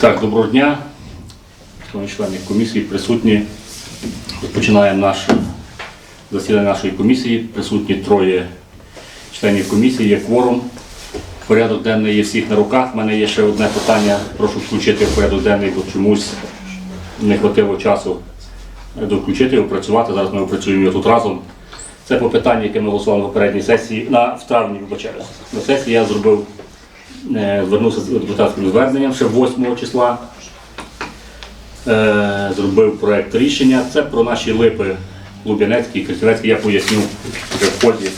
Так, доброго дня. Шановні члени комісії присутні. Розпочинаємо наше засідання нашої комісії. Присутні троє членів комісії, є кворум. Порядок денний є всіх на руках. У мене є ще одне питання. Прошу включити порядок денний, бо чомусь не хватило часу довключити його, працювати. Зараз ми опрацюємо тут разом. Це по питанню, яке ми голосували на попередній сесії, на в травні, вибачаюсь. На сесії я зробив звернувся з депутатським зверненням ще 8 числа. Е, Зробив проєкт рішення. Це про наші липи Луб'янецький, Красилецький. Я поясню вже в ході.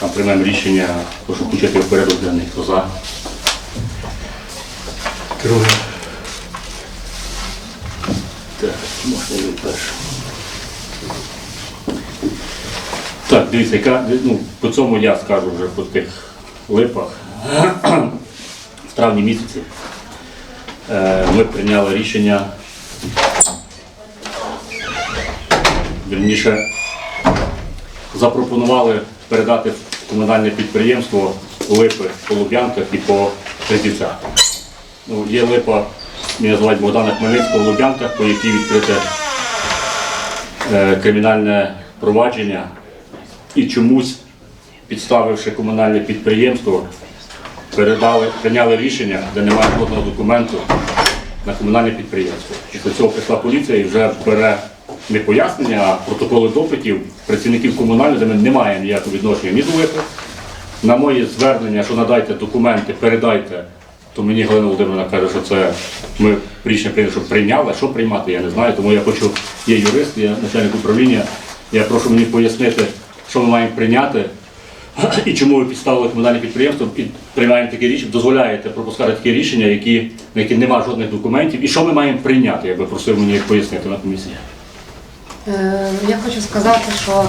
Там приймемо рішення, прошу включити в порядок денний. Хто за? Друге. Так, можна і перше. Так, дивіться, яка, ну, по цьому я скажу вже по тих липах. Травні місяці е, ми прийняли рішення, вірніше, запропонували передати комунальне підприємство липи по Луб'янках і по Тризівцях. Ну, є липа, мене звати Богдана Хмельницького в Луб'янках, по якій відкрите е, кримінальне провадження. І чомусь, підставивши комунальне підприємство, передали, прийняли рішення, де немає жодного документу на комунальне підприємство. Після цього прийшла поліція і вже бере не пояснення, а протоколи допитів працівників комунального, де ми не маємо ніякого відношення ні до ЛИПи. На моє звернення, що надайте документи, передайте, то мені Галина Володимирівна каже, що це ми рішення прийняли, щоб прийняли. Що приймати, я не знаю. Тому я хочу, є юрист, є начальник управління. Я прошу мені пояснити, що ми маємо прийняти і чому ви підставили комунальне підприємство і приймаємо такі рішення, дозволяєте пропускати такі рішення, які, на які немає жодних документів. І що ми маємо прийняти, я би просив мені пояснити на комісії. Е, Я хочу сказати, що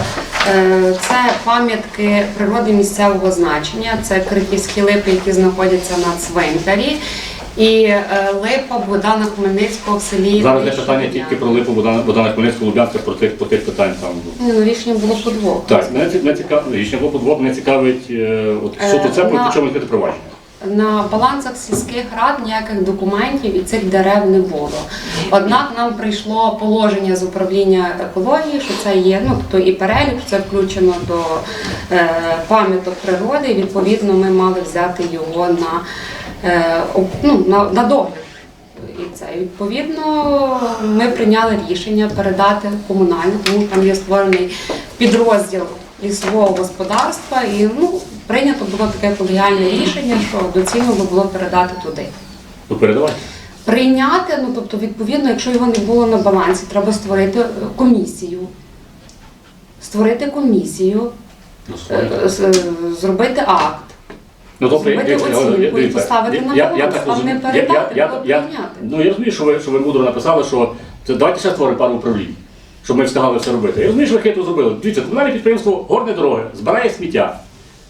е, це пам'ятки природи місцевого значення, це криківські липи, які знаходяться на цвинтарі, і е, липа Богдана Хмельницького в селі. Зараз є Вищий питання тільки про Липу Богдана, Богдана Хмельницького Лубянська, про тих, по тих питань там. Ні, ну, рішення було по двох. Так, ці- мене цікавить, рішення було по двох, мене цікавить, е, от, Е, то це, на- чому відкрити провадження. На балансах сільських рад ніяких документів і цих дерев не було. Однак нам прийшло положення з управління екології, що це є, ну тобто і перелік, це включено до е, пам'яток природи. І відповідно ми мали взяти його на, ну, на, на догляд. І це відповідно ми прийняли рішення передати комунальне, тому там є створений підрозділ лісового господарства, і ну прийнято було таке колегіальне рішення, що доцільно було передати туди. Ну передавайте. Прийняти, ну тобто, відповідно, якщо його не було на балансі, треба створити е, комісію. Створити комісію, Ну, е, зробити акт. Ну, тобто, Зробити дивіться, оцінку дивіться, і поставити я- на я- я баланс, так а розумію. не Я- передати, я- я- прийняти. Ну я розумію, що ви, що ви мудро написали, що це давайте ще створимо пару управлінь, щоб ми встигали все робити. Я розумію, що ви хитро зробили. Дивіться, комунальне підприємство горні дороги, збирає сміття,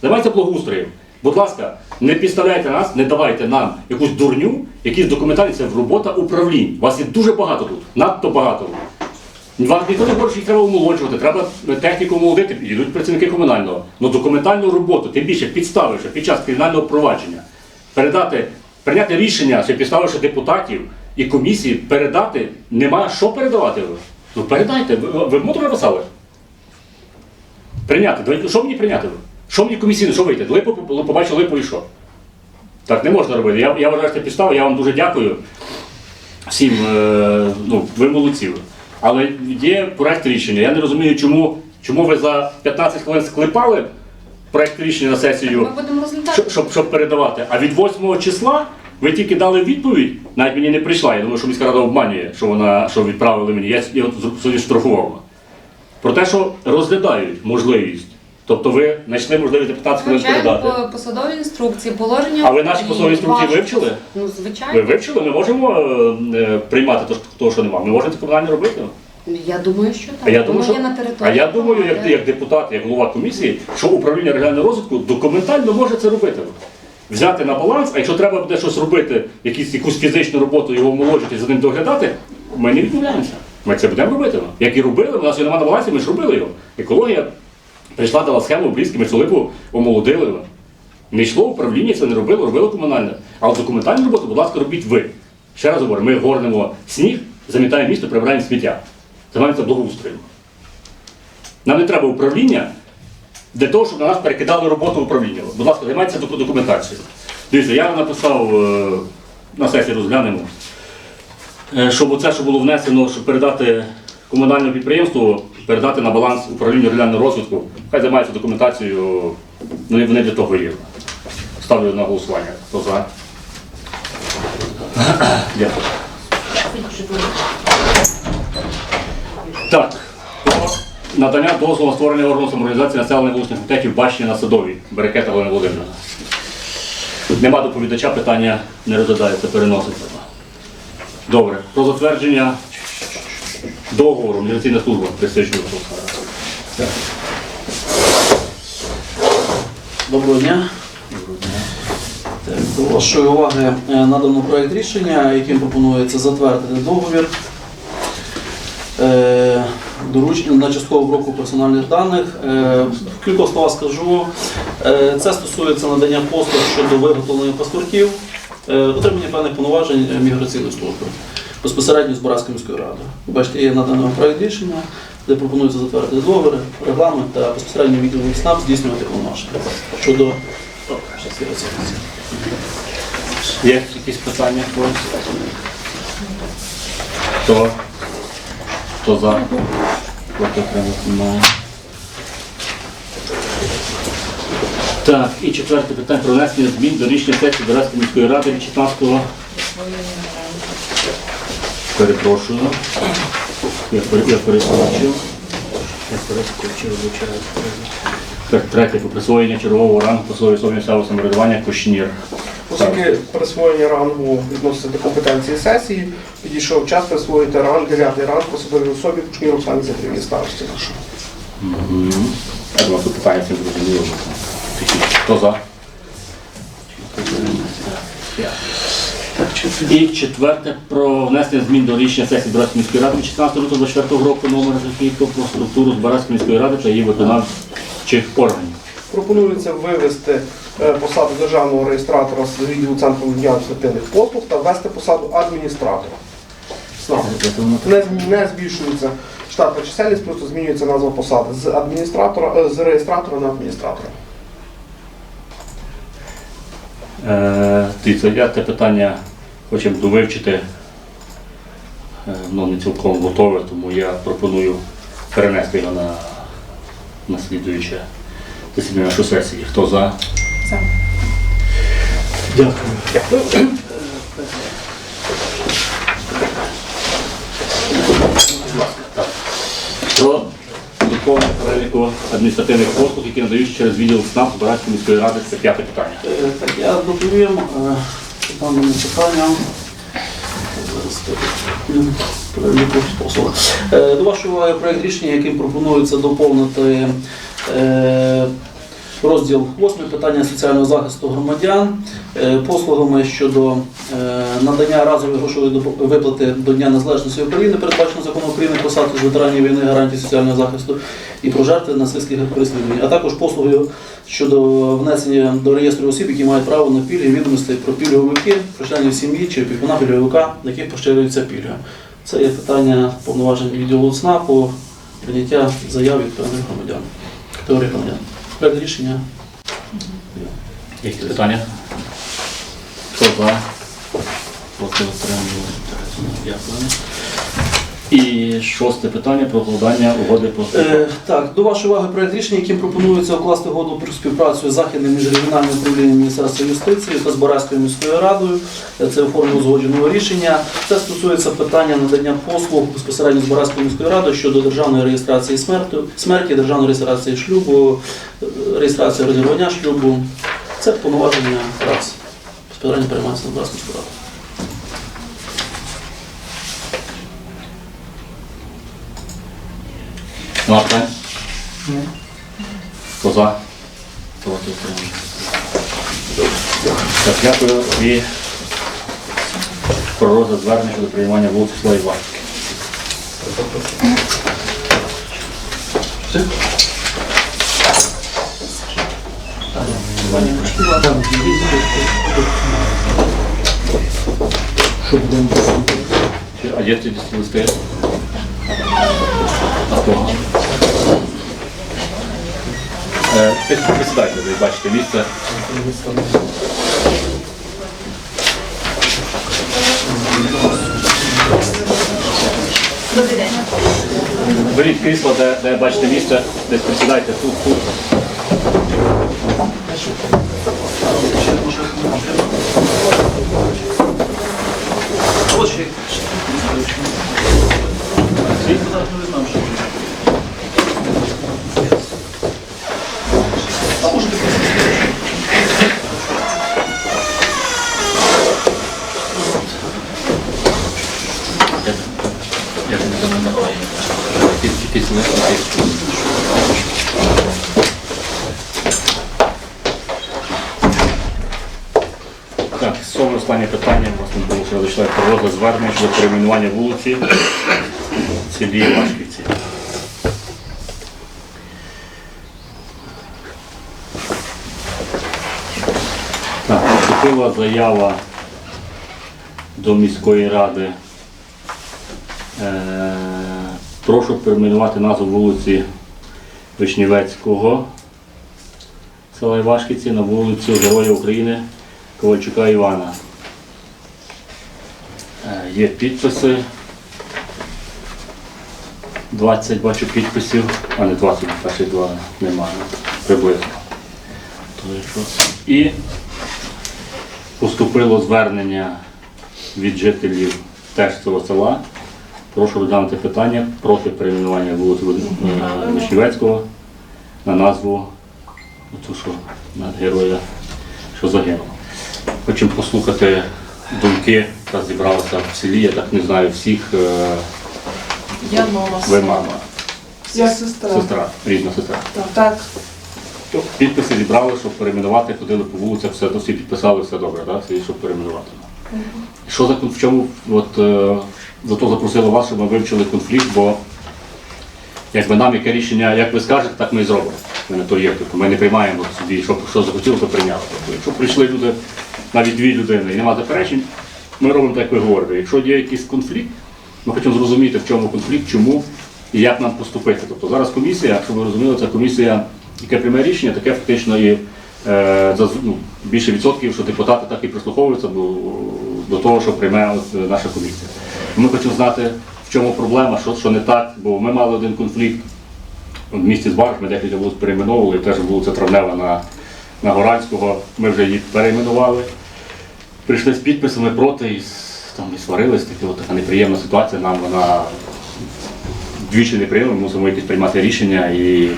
займається благоустроєм. Будь ласка, не підставляйте нас, не давайте нам якусь дурню, якісь документальні це робота управлінь. Вас є дуже багато тут, надто багато. Вам ніхто не що їх треба омолоджувати, треба техніку омолодити, йдуть працівники комунального. Ну документальну роботу, тим більше підставивши під час кримінального провадження, передати, прийняти рішення, ще підставивши депутатів і комісії, передати, нема що передавати. Ну передайте, ви, ви мудро написали. Прийняти. Що мені прийняти? Що мені комісійно, що вийти? Липу побачив липу і що? Так не можна робити. Я, я вважаю, що це підстава, я вам дуже дякую всім, е, ну, ви молодці. Але є проект рішення. Я не розумію, чому, чому ви за 15 хвилин склепали проект рішення на сесію, щоб, щоб, щоб передавати. А від 8 числа ви тільки дали відповідь, навіть мені не прийшла. Я думаю, що міська рада обманює, що вона що відправили мені. Я, я сьогодні штрафував. Про те, що розглядають можливість. Тобто ви знайшли можливість 15 хвилин Звичайно, передати. по посадовій інструкції, положення. А ви наші посадові інструкції вивчили? Ну, Ви звичайно. вивчили? Ми можемо е, е, приймати то, що- того, що немає. Ми можемо це комунально робити. Я думаю, що так. А я Воно думаю, що, є на а території. я думаю, як, як депутат, як голова комісії, що управління регіонального розвитку документально може це робити. Взяти на баланс, а якщо треба буде щось робити, якісь, якусь фізичну роботу його омолоджувати, за ним доглядати, ми не відмовляємося. Ми це будемо робити. Як і робили, у нас його немає на балансі, ми ж робили його. Екологія прийшла, дала схему обрізки, ми цю омолодили. Не йшло управління, це не робило, робило комунальне. Але документальну роботу, будь ласка, робіть ви. Ще раз говорю, ми горнемо сніг, замітаємо місто, прибираємо сміття. Займаємося благоустроєм. Нам не треба управління для того, щоб на нас перекидали роботу управління. Будь ласка, займайтеся документацією. Дивіться, я написав е, на сесії розглянемо, е, щоб оце, що було внесено, щоб передати комунальному підприємству, передати на баланс управління регіонального розвитку. Хай займаються документацією, вони, вони для того є. Ставлю на голосування. Хто за? Дякую. Так. Надання дозволу створення органу самоорганізації населених вуличних комітетів Бащини на Садовій. Берекета Галина Володимирівна. Нема доповідача, питання не розглядається, переноситься. Добре. Про затвердження договору міграційна служба присвячує. Доброго дня. Так, До вашої уваги е, надано проект рішення, яким пропонується затвердити договір е, доручення на часткову обробку персональних даних. Е, В кількох словах скажу, це стосується надання послуг щодо виготовлення паспортів, отримання певних повноважень міграційної служби безпосередньо з міською радою. Бачите, є надано проект рішення, де пропонується затвердити договір, регламент та безпосередньо відділ СНАП здійснювати повноваження щодо. Є якісь питання? когось? Хто? Хто за? Проти немає. Так, і четверте питання про внесення змін до рішення сесії Дорадської міської ради від 16-го. Перепрошую. Я, пере- я перескочив. Я перескочив. Так, третє, присвоєння чергового рангу посадової особи місцевого самоврядування Кушнір. Оскільки присвоєння рангу відноситься до компетенції сесії, підійшов час присвоїти ранг, 9 ранг посадовій особі Кушнір Оксані Затрівні старості нашого. Я думаю, тут питання цим зрозуміло. Хто за? І четверте про внесення змін до рішення сесії Збаразької міської ради від 16 лютого 24 року номер Жахівського про структуру Збаразької міської ради та її виконавчих органів. Пропонується вивести е, посаду державного реєстратора з відділу центру адміністративних послуг та ввести посаду адміністратора. Не, не збільшується штатна чисельність, просто змінюється назва посади з адміністратора е, з реєстратора на адміністратора. Е, Дивіться, я те питання хочемо довивчити, е, воно не цілком готове, тому я пропоную перенести його на, на слідуюче засідання нашої сесії. Хто за? За. Дякую. Про доповнення переліку адміністративних послуг, які надаються через відділ СНАП Збаразької міської ради, це п'яте питання. Е, Так, я доповім е, по даному питанню. Е, До вашої проект рішення, яким пропонується доповнити е, розділ 8 питання соціального захисту громадян е, послугами щодо е, надання разової грошової виплати до Дня Незалежності України, передбачено законом України про статус ветеранів війни, гарантії соціального захисту і про жертви нацистських переслідувань, а також послуги щодо внесення до реєстру осіб, які мають право на пільги, відомостей про пільговики, про членів сім'ї чи опікуна пільговика, на яких поширюється пільга. Це є питання повноважень відділу ЦНАПу, прийняття заяв від певних громадян, категорії громадян. Проект рішення. Які питання? Хто за? Проти отримали. Дякую. І шосте питання про укладання угоди про Е, так, до вашої уваги проект рішення, яким пропонується укласти угоду про співпрацю з Західним міжрегіональним управлінням Міністерства юстиції та з Боразькою міською радою. Це у формі узгодженого рішення. Це стосується питання надання послуг безпосередньо з Боразькою міською радою щодо державної реєстрації смерті, смерті державної реєстрації шлюбу, е, реєстрації розірвання шлюбу. Це повноваження раз. Безпосередньо переймається на Боразьку міську раду. Нема питань? Хто за? Проти отримали. Так, дякую. І про розгляд звернення щодо приймання вулиці Села Іванської. що будемо А є ці листи? Е, Присідайте, ви бачите місце. Беріть крісло, де, де бачите місце, десь присідайте тут, тут. Якийсь лист, якийсь. Так, сьоме останнє питання, власне, було що розійшла про розгляд звернення щодо перейменування вулиці в селі Вашківці. Так, поступила заява до міської ради. Е, прошу перейменувати назву вулиці Вишнівецького села Івашківці на вулицю Героя України Ковальчука Івана. Є підписи. 20 бачу підписів, а не 20, перші два немає, приблизно. І поступило звернення від жителів теж цього села. Прошу розглянути питання проти перейменування вулиці е, Вишнівецького на назву ту, що на героя, що загинув. Хочемо послухати думки, яка зібралася в селі. Я так не знаю всіх. е, Я мама. Ви мама, Я сестра. сестра, рідна сестра. Так, так. Підписи зібрали, щоб перейменувати, ходили по вулицях, все, всі підписали, все добре, так? Всі, щоб перейменувати. Що за в чому от, е, зато запросили вас, щоб ми вивчили конфлікт, бо якби нам яке рішення, як ви скажете, так ми і зробимо. Ми не то є. Тобто ми не приймаємо собі, що, що захотіли, то прийняли. Тобто, якщо прийшли люди, навіть дві людини, і нема заперечень, ми робимо так, як ви говорите. Якщо є якийсь конфлікт, ми хочемо зрозуміти, в чому конфлікт, чому і як нам поступити. Тобто зараз комісія, щоб ви розуміли, це комісія, яке прийме рішення, таке фактично і е, за ну, більше відсотків, що депутати так і прислуховуються до, до того, що прийме е, наша комісія. Ми хочемо знати, в чому проблема, що, що не так, бо ми мали один конфлікт в місті Збарж, ми декілька вулиць перейменовували, теж вулиця Травнева на, на Горанського, ми вже її перейменували. Прийшли з підписами проти і там і сварились, такі от така неприємна ситуація. Нам вона двічі неприємна, мусимо якось приймати рішення. І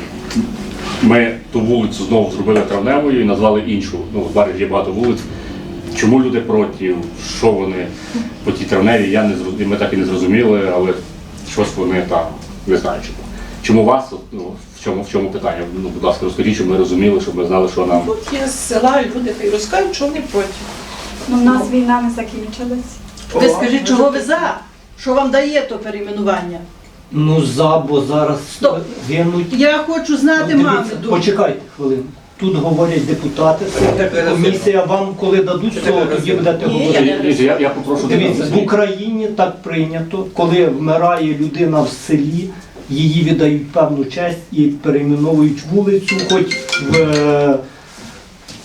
ми ту вулицю знову зробили травневою і назвали іншу. Ну, в Барі є багато вулиць. Чому люди проти, що вони по тій травневій, я не зрозумів, ми так і не зрозуміли, але щось вони там не знаю чому. Чому вас, ну, в чому, в чому питання? Ну, будь ласка, розкажіть, щоб ми розуміли, щоб ми знали, що нам. Тут є з села, люди хай розкажуть, що вони проти. Ну, в нас війна не закінчилась. Ви скажіть, чого ви за? Що вам дає то перейменування? Ну за, бо зараз Стоп. гинуть. Я хочу знати мами думку. почекайте хвилину. Тут говорять депутати, комісія вам коли дадуть слово, тоді будете говорити. Дивіться, Я, я попрошу Дивіться, в Україні так прийнято, коли вмирає людина в селі, її віддають певну честь і перейменовують вулицю, хоч в е,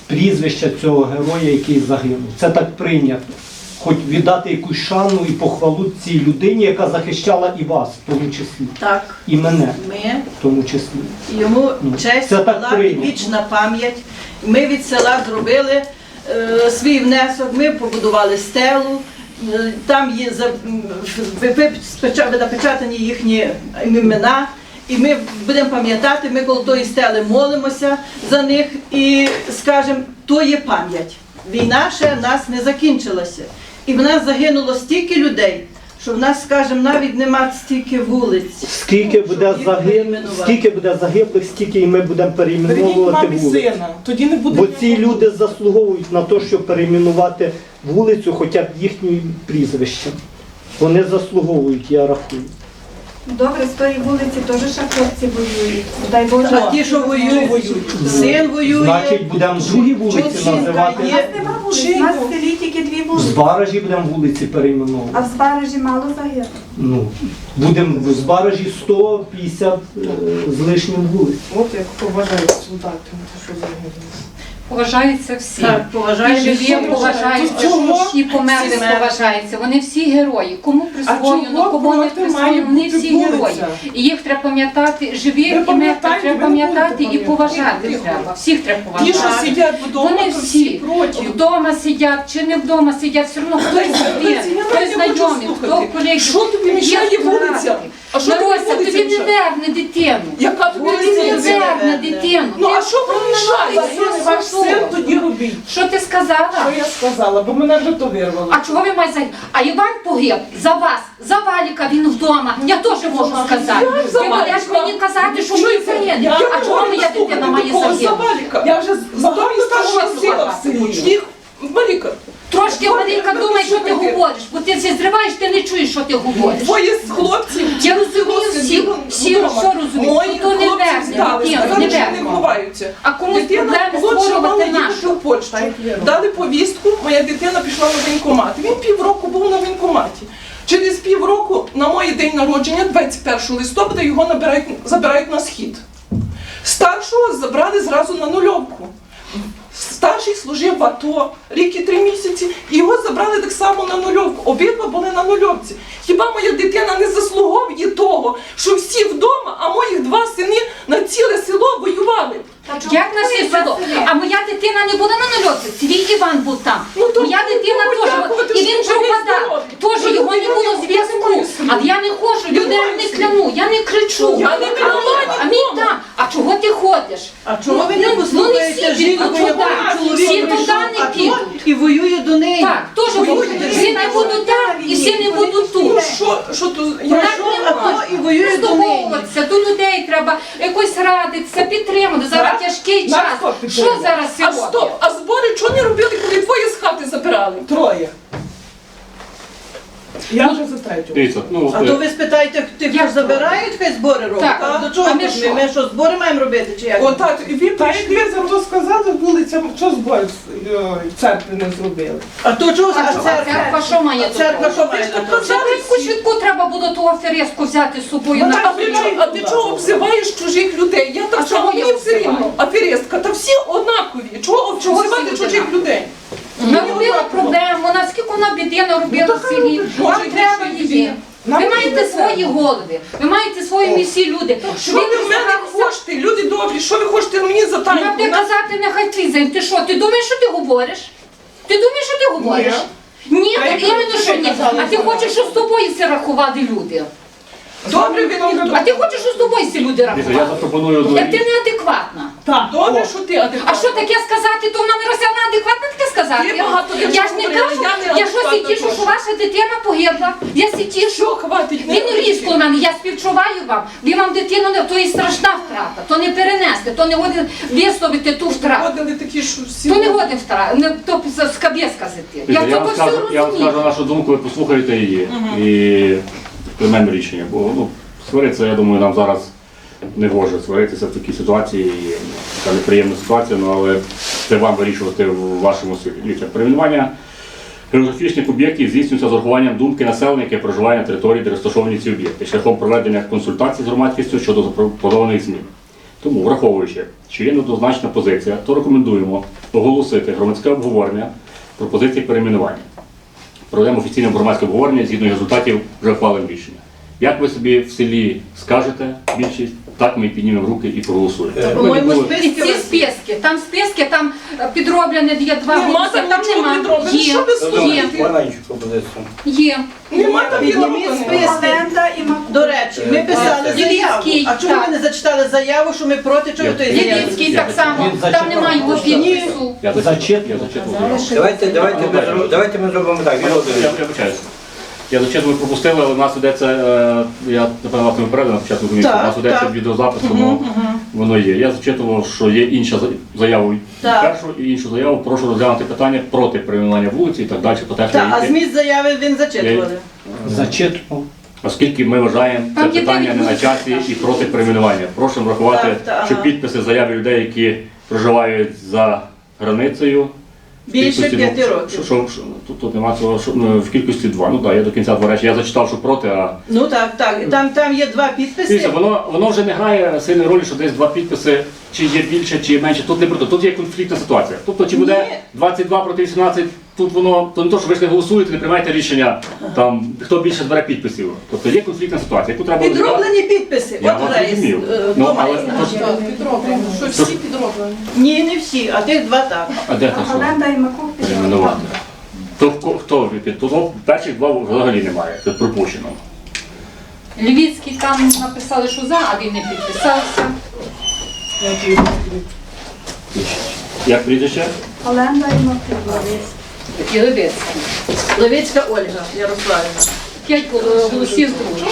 прізвище цього героя, який загинув. Це так прийнято. Хоч віддати якусь шану і похвалу цій людині, яка захищала і вас, в тому числі, Так, і мене, ми в тому числі. йому честь Це так була і вічна пам'ять. Ми від села зробили е, свій внесок, ми побудували стелу. е, Там є за- ви- ви- напечатані їхні імена. І ми будемо пам'ятати, ми коло тої стели молимося за них і скажемо, то є пам'ять. Війна ще в нас не закінчилася. І в нас загинуло стільки людей, що в нас, скажімо, навіть нема стільки вулиць. Скільки буде загиблих, скільки буде загиблих, стільки і ми будемо перейменовувати вулиці. сина, тоді не буде. Бо ці люди заслуговують на те, щоб перейменувати вулицю хоча б їхнім прізвищем. Вони заслуговують, я рахую. Добре, з тої вулиці теж ще хлопці воюють. Дай Боже. А ті, що воюють, син воює, Значить, будемо другі вулиці Чучинка називати. є, вулиць. У нас в селі тільки дві В вулиці. Збаражі будемо вулиці А перейменовувати. в Збаражі мало загиблих. Ну, будемо в Збаражі 150 е, з лишнім вулиць. От як поважають солдати, що загинули. Поважаються всі. Так, І поважаємо живі всіх. поважаються, Чого? і померлі Всі поважаються. Вони всі герої. Кому присвоєно, чого кому не проти має присвоєно, вони бути всі герої. вулиця? І їх треба пам'ятати, живі і мертві треба ви пам'ятати будете і поважати пам'ятати. треба. Всіх треба Ті, що поважати. сидять вдома, Вони то всі проти. вдома сидять чи не вдома сидять, все одно хтось Леся, Леся, я хтось навіть не хочу знайомий, хто колеги. Що тобі мішає вулиця? А що вулиця тобі не верне дитину. Яка тобі Тобі не не верне? дитину. Ну Ти а що вам мішає? Загине ваш Син тоді робіть. Що ти сказала? Що я сказала, бо мене вже то вирвало. А чого ви маєте А Іван погиб за вас, за Валіка він вдома. Я теж можу сказати. Як за Ти будеш Валіка? мені казати, що загине. Я А не чого можу моя слухати дитина має такого загинути? Заваліка. Я вже багато старшого сина в селі. Їх Маріка, Трошки ви думає, що ти говориш, бо ти все зриваєш, ти не чуєш, що ти говориш. двоє з хлопців. Я розумію всі, всі все розуміють. Мої То не хлопці верне, встали, дитина, сказали, що не верне. ховаються. А комусь Дитина проблеми молодша мала створювати їхати нашу. в Польщу. Дали повістку, моя дитина пішла на воєнкомат. Він півроку був на воєнкоматі. Через півроку на моє день народження, 21 листопада, його набирають, забирають на схід. Старшого забрали зразу на нульовку. Старший служив в АТО рік і три місяці, і його забрали так само на нульовку. Обидва були на нульовці. Хіба моя дитина не заслуговує того, що всі вдома, а моїх два сини на ціле село воювали? Як на всі село? А моя дитина не була на нальоті, твій Іван був там. Ну, моя дитина Богу теж, і він пропадав. Теж Ну, його не було зв'язку. А я не ходжу, Я людей не кляну, я не кричу. Я не А мій там. А чого ти ходиш? А чого ви не Ну, ну, послухаєте всі жінку, всі чоловік туди прийшов не підуть. і воює до неї? Так, теж. Всі не будуть там, і всі не будуть тут. Ну що, що я Так не можна. і воює до неї. Слуховуватися, до людей треба якось радитися, підтримати. Зараз? Тяжкий час. що зараз А стоп, а збори чого не робили, коли двоє з хати забирали? Троє. Я вже за третю. Дивіться, ну, А е, то ви спитаєте, тих, хто забирають, хай збори роблять. Так, А до чого ми тут що? ми? Ми що, збори маємо робити чи як? Отак, і ви прийшли, зато сказали вулицям, що збор в церкві не зробили. А то чого? А А церква? церква що має до церква що має того? Це швидку швидку треба було ту аферестку взяти з собою Ну, на а, ти, чого- а ти чого обзиваєш чужих людей? Я так чого само я мені все обзиваю? рівно. Аферистка, та всі однакові. Чого Чого обзивати всі чужих людей? Ми робили проблему, наскільки вона біди наробила Ну, в селі. Вам треба її. Ви маєте треба. свої голови, ви маєте свої місії люди. Що ви в мене хочете? Люди добрі, що ви хочете мені за танку? де казати, нехай трізаємо. Ти що, ти думаєш, що ти говориш? Ти думаєш, що ти говориш? Ні, Та от й іменно що ні. А ти хочеш, щоб з тобою це рахували люди. Добре, ви мені А ти хочеш, щоб з тобою ці люди дивіться, я запропоную одну Як ти річ. неадекватна. Так, добре, що ти А що таке сказати, то вона не вона адекватно таке сказати. Ти багато Я ж не говорила, кажу, я не я щось і адекватна тішу, теж. що ваша дитина погибла. Я сі тішу. Що хватить? Він різко на мене, я співчуваю вам. Ви вам дитину не то і страшна втрата, то не перенести, то не годин висловити ту втрату. Ходили такі, що всі... То не годин втрата, не то з скабє сказати. Я Дивіться, я тому вам все скажу, я вам скажу розумію. нашу думку, ви послухаєте її і приймемо рішення. Бо ну, сваритися, я думаю, нам зараз не гоже сваритися в такій ситуації. Така неприємна ситуація, ну, але це вам вирішувати в вашому. Дивіться, Перейменування географічних об'єктів здійснюється з урахуванням думки населення, яке проживає на території, де розташовані ці об'єкти, шляхом проведення консультацій з громадськістю щодо запропонованих змін. Тому, враховуючи, що є недозначна позиція, то рекомендуємо оголосити громадське обговорення пропозиції перейменування. Проведемо офіційне громадське обговорення згідно результатів вже ухвалимо рішення. Як ви собі в селі скажете більшість, так ми піднімемо руки і проголосуємо. По-моєму, Щоб ви І списки ці списки, там списки, там е, підроблені є два Нема голоси, там там нічого нема. підроблено. Є, Що ви є, слухаєте? Вона іншу пропозицію. є. Нема там Підніміть списки. І. До речі, ми писали заяву. А чому так. ви не зачитали заяву, що ми проти чого тої заяви? Лівінський так само, Він там зачитав. немає його підпису. Я зачитую. Давайте, давайте, ми, зро- давайте ми зробимо так. Юрій я, я вибачаюся. Я зачитую, ви пропустили, але в нас ведеться, е, я напевно вас не випередив на початку комісії, Так, у нас ведеться так. відеозапис, тому воно є. Я зачитував, що є інша за- заява Так. першу і іншу заяву. Прошу розглянути питання проти перейменування вулиці і так далі. по Так, а зміст заяви він зачитували. Зачитував. Оскільки ми вважаємо це Там є питання дев'ять не на вулиць, часі так. і проти перейменування. Прошу врахувати, Так, так, що ага. підписи заяви людей, які проживають за границею, Більше п'яти ну, років. Що, що, що, тут, тут нема цього, що, ну, в кількості два. Ну так, я до кінця два речі. Я зачитав, що проти, а Ну так, так. Там, там є два підписи. Дивіться, воно, воно вже не грає сильної ролі, що десь два підписи, чи є більше, чи є менше. Тут не про те. Тут є конфліктна ситуація. Тобто, чи буде 22 проти 18, тут воно, то не то, що ви ж не голосуєте, не приймаєте рішення, там, хто більше збере підписів. Тобто є конфліктна ситуація, яку треба. Підроблені підписи. Я От вас Грейс. розумів. е, Ну, дома але є. підроблено. Що всі підроблені? Ні, не всі, а тих два так. А де та що? Галенда і Маков Перейменувати. То хто- хто від того перших два взагалі немає, це пропущено. Львівський там написали, що за, а він не підписався. Як прізвище? Галенда і Маков. І. Левицька Ольга Ярославівна. П'ять голосів з другої.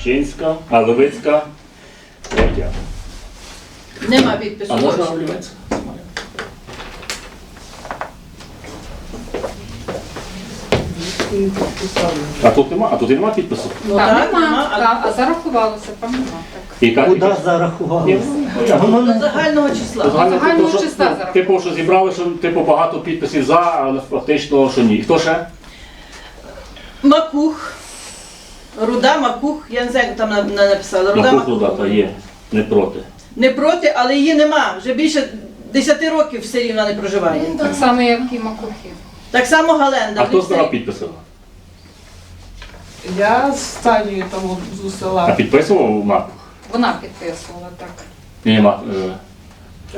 Щенська, а Левицька. Третя. Нема підпису. А можна зовсім. А тут нема, а тут і нема підпису. Ну так, нема, нема, а а зарахувалося, там нема. Так. І яка Куди кількість? зарахувалося? Воно до не загального числа. Загально, Загального типу, що- числа зарахували. Типу, що зібрали, що типу багато підписів за, але фактично, що ні. Хто ще? Макух. Руда Макух, я не знаю, як там на- на- написали. Руда Макух Макух. Рудата є, не проти. Не проти, але її нема. Вже більше 10 років все рівно не проживає. Так само, як і Макухи. Так само Галенда. А хто в збирав підписи? Я з Танею там от з А підписував Макух? Вона підписувала так. Ні, е,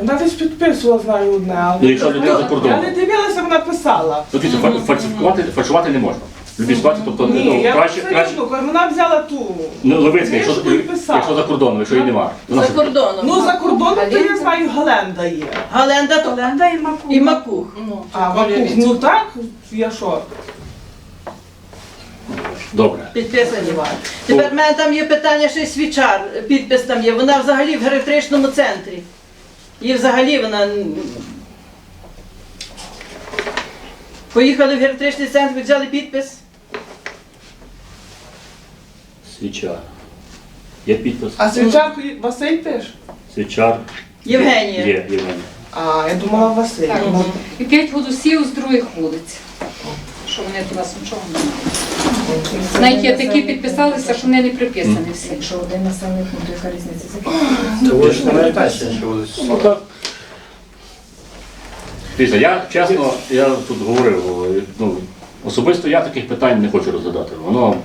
Вона десь підписувала, знаю одне, але... Ну, якщо людина за кордоном. Я не дивилася, вона писала. Ну, дивіться, фальсифікувати, фальшувати не можна. Будь-якій ситуації, тобто, Ні, ну, я краще, краще. серйозно, кажу, вона взяла ту. Ну, Левицька, якщо, Книжку і писала. якщо за кордоном, якщо її немає. За кордоном. Ну, за кордоном, то я знаю, Галенда є. Галенда то Галенда і Маков. і Макух. Ну, а Макух, ну так, я що? Добре. Підписані. Тепер в мене там є питання й свічар, підпис там є. Вона взагалі в геретричному центрі. І взагалі вона. Поїхали в геретричний центр, взяли підпис. Свічар. Є підпис. А свічарку Василь пише? Свічар. Євгенія. Є, є Євгенія. А, я думала Василь. Так. І п'ять голосів з других вулиць. Що вони до вас нічого не мають. Навіть є такі підписалися, що вони не приписані всі. Якщо один населений пункт, то яка різниця? Закинь. Ж не пам'ятаєте, що ви Ну. Дивіться, я чесно, я тут говорив, ну, особисто я таких питань не хочу розглядати. Воно,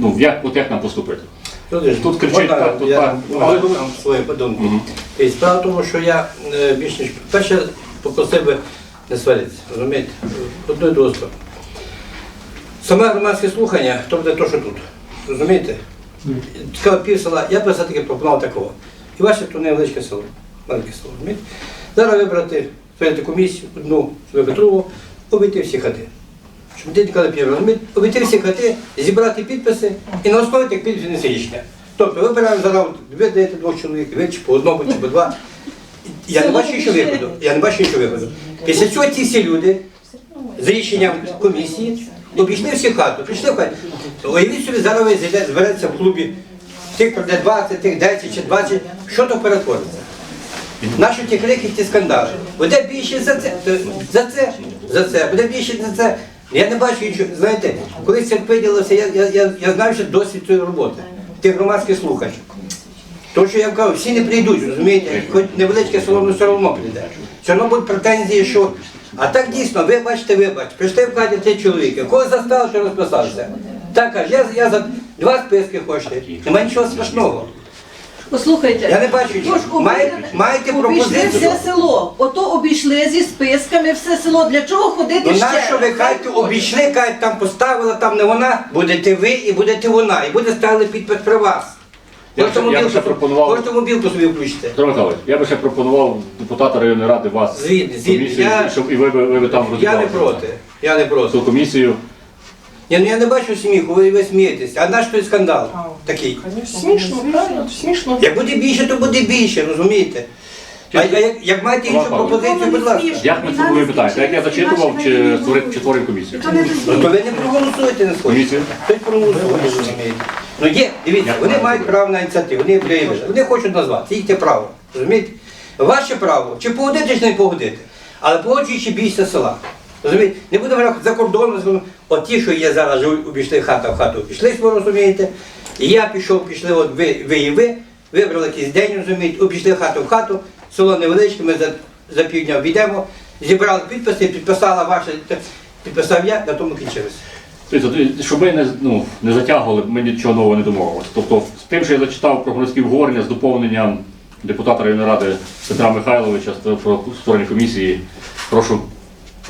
ну, як, от як нам поступити? Тут кричить Можна так, тут я так. Але- там свої подумки. Мгм. І справа в тому, що я е, більш ніж перше попросив би не сваритися, розумієте? Одну і другу сторону. Саме громадське слухання, то буде то, що тут. Розумієте? Цікаво пів села, я би все-таки пропонував такого. І ваше то невеличке село. Маленьке село, розумієте? Зараз вибрати, створити комісію, одну, зробити другу, обійти всі хати. Щоб казали п'єру, розумієте? Обійти всі хати, зібрати підписи і на основі тих підписів не рішення. Тобто вибираємо зараз, ви даєте двох чоловік, ви чи по одному, чи по два. Я не бачу іншого виходу. Я не бачу іншого виходу. Після цього ці всі люди з рішенням комісії обійшли всі хату, прийшли в хату. Уявіть собі, зараз ви збереться в клубі, тих прийде 20, тих 10 чи 20, що то перетвориться? Наші ті крики, ті скандали. Буде більше за це, за це, за це, буде більше за це. Я не бачу іншого. Знаєте, коли це виділилося, я, я, я, я знаю, що досвід цієї роботи, тих громадських слухань. То, що я кажу, всі не прийдуть, розумієте, хоч невеличке село, але все одно прийде. Все одно будуть претензії, що. А так дійсно, ви бачите, ви бачите, прийшли в хаті цей чоловік, кого застав, що розписався. Так каже, я, я за два списки хочете. Немає нічого страшного. Послухайте. Я не бачу нічого. Маєте, маєте обійшли пропозицію. все село. Ото обійшли зі списками все село. Для чого ходити Ну ще? нащо ви кажете, обійшли, кажете, там поставила, там не вона, будете ви і будете вона, і буде ставили підпис при вас. Я Хочете б- я б мобілку ще собі- пропонував- Хочете мобілку собі включите. Петро Михайлович, я би ще пропонував депутата районної ради вас в комісію, Я- щоб і ви, би- ви, би там Я не проти. Я не проти. Цю комісію. Я, ну, я не бачу сміху, ви, ви смієтеся. А наш той скандал такий. Смішно, правильно, смішно. Як буде більше, то буде більше, розумієте? А, а як, як маєте іншу Павлович. пропозицію, будь ласка. Як ми це будемо питати? Як я зачитував, чи створив, чи створив комісію? То ви не проголосуєте не схочете. Комісію? Хтось проголосує, розумієте. Ну є, дивіться, вони мають право на ініціативу, вони проявили. Вони хочуть назвати, це їхнє право. Розумієте? Ваше право, чи погодити, чи не погодити. Але погоджуючи бійся села. Розумієте? Не буде говорити за кордоном, от ті, що є зараз, обійшли хата в хату, пішли, ви розумієте. І я пішов, пішли, от ви, ви і ви, вибрали якийсь день, розумієте, обійшли хату в хату, село невеличке, ми за, за півдня обійдемо, зібрали підписи, підписала ваша, підписав я, на тому кінчилось. Тобто, щоб ми не, ну, не затягували, ми нічого нового не домовилися. Тобто, з тим, що я зачитав про громадські обговорення з доповненням депутата районної ради Петра Михайловича про створення комісії, прошу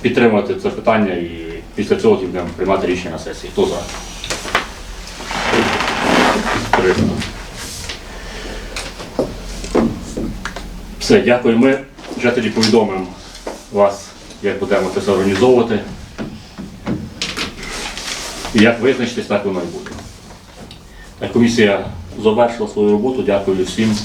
підтримати це питання і після цього будемо приймати рішення на сесії. Хто за? Все, дякую. Ми вже тоді повідомимо вас, як будемо це організовувати. І як визначитись, так воно і буде. Комісія завершила свою роботу. Дякую всім.